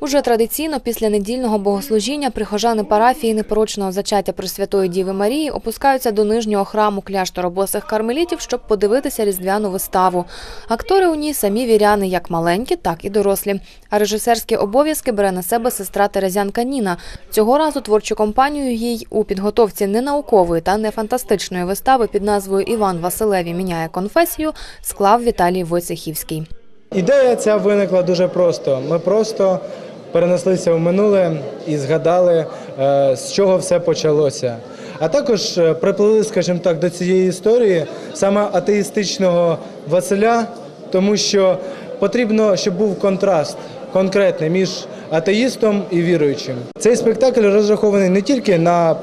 Уже традиційно після недільного богослужіння прихожани парафії непорочного зачаття Пресвятої Діви Марії опускаються до нижнього храму кляштору босих кармелітів, щоб подивитися різдвяну виставу. Актори у ній самі віряни, як маленькі, так і дорослі. А режисерські обов'язки бере на себе сестра Терезянка Ніна. Цього разу творчу компанію їй у підготовці не наукової та не фантастичної вистави під назвою Іван Василеві міняє конфесію склав Віталій Войцехівський. Ідея ця виникла дуже просто. Ми просто перенеслися в минуле і згадали, е, з чого все почалося. А також е, приплили, скажімо так, до цієї історії саме атеїстичного Василя, тому що потрібно, щоб був контраст конкретний між атеїстом і віруючим. Цей спектакль розрахований не тільки на е,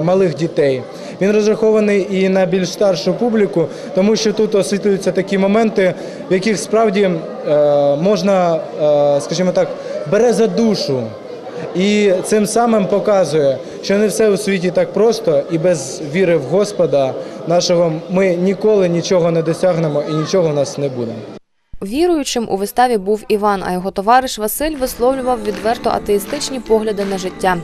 малих дітей, він розрахований і на більш старшу публіку, тому що тут освітлюються такі моменти, в яких справді е, можна, е, скажімо так, бере за душу. І цим самим показує, що не все у світі так просто, і без віри в Господа нашого ми ніколи нічого не досягнемо і нічого в нас не буде. Віруючим у виставі був Іван, а його товариш Василь висловлював відверто атеїстичні погляди на життя.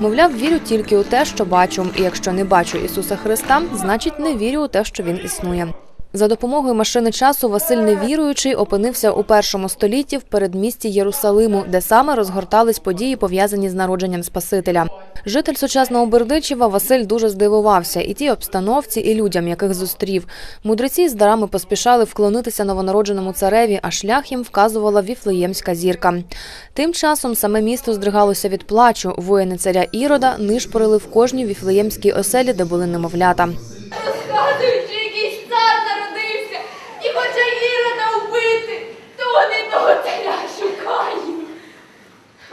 Мовляв, вірю тільки у те, що бачу, і якщо не бачу Ісуса Христа, значить не вірю у те, що він існує. За допомогою машини часу Василь невіруючий опинився у першому столітті в передмісті Єрусалиму, де саме розгортались події, пов'язані з народженням Спасителя. Житель сучасного Бердичева Василь дуже здивувався і тій обстановці, і людям, яких зустрів. Мудреці з дарами поспішали вклонитися новонародженому цареві, а шлях їм вказувала віфлеємська зірка. Тим часом саме місто здригалося від плачу. Воїни царя Ірода нишпорили в кожній віфлеємській оселі, де були немовлята.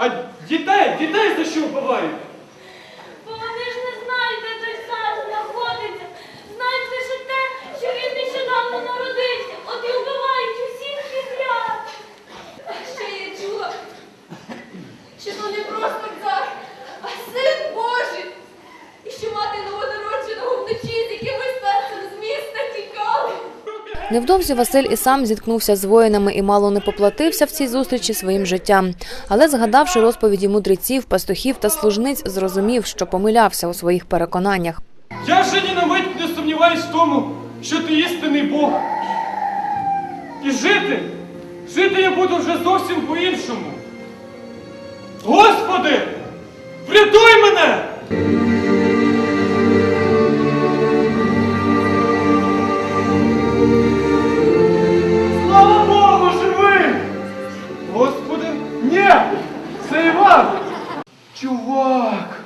А дітей, дітей за що вбивають? Бо вони ж не знають, де той цар знаходиться. Знають лише те, що він нещодавно народився, от і вбивають усіх підряд. А ще я чула, що то не просто цар, а син Божий. І що мати новонародженого вночі з якимось перцем з міста тікали. Невдовзі Василь і сам зіткнувся з воїнами і мало не поплатився в цій зустрічі своїм життям. Але, згадавши розповіді мудреців, пастухів та служниць, зрозумів, що помилявся у своїх переконаннях. Я вже ні на мить не сумніваюсь в тому, що ти істинний Бог. І жити, жити я буду вже зовсім по-іншому. Господи, врятуй мене! Це Іван! Чувак!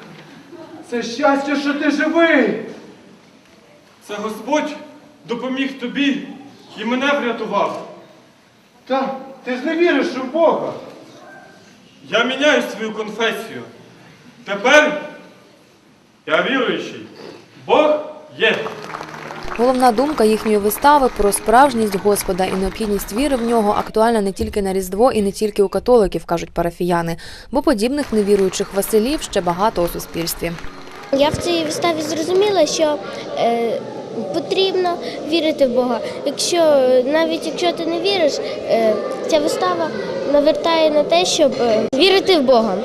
Це щастя, що ти живий! Це Господь допоміг тобі і мене врятував. Та ти ж не віриш у Бога. Я міняю свою конфесію. Тепер я віруючий. Бог є. Головна думка їхньої вистави про справжність Господа і необхідність віри в нього актуальна не тільки на Різдво і не тільки у католиків, кажуть парафіяни, бо подібних невіруючих Василів ще багато у суспільстві. Я в цій виставі зрозуміла, що е, потрібно вірити в Бога. Якщо навіть якщо ти не віриш, е, ця вистава навертає на те, щоб е, вірити в Бога.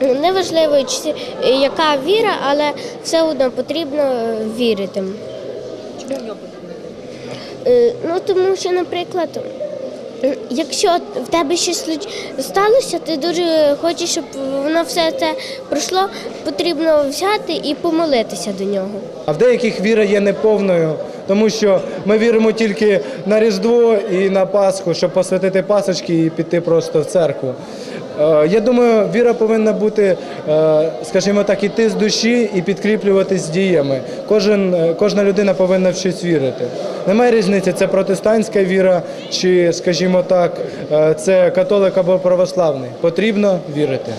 Неважливо, яка віра, але все одно потрібно е, вірити. Ну тому що, наприклад. Якщо в тебе щось сталося, ти дуже хочеш, щоб воно все це пройшло, потрібно взяти і помолитися до нього. А в деяких віра є неповною, тому що ми віримо тільки на Різдво і на Пасху, щоб посвятити пасочки і піти просто в церкву. Е, Я думаю, віра повинна бути, е, скажімо так, іти з душі і підкріплюватись діями. Кожен, е, кожна людина повинна в щось вірити. Немає різниці, це протестантська віра, чи, скажімо так, це католик або православний. Потрібно вірити.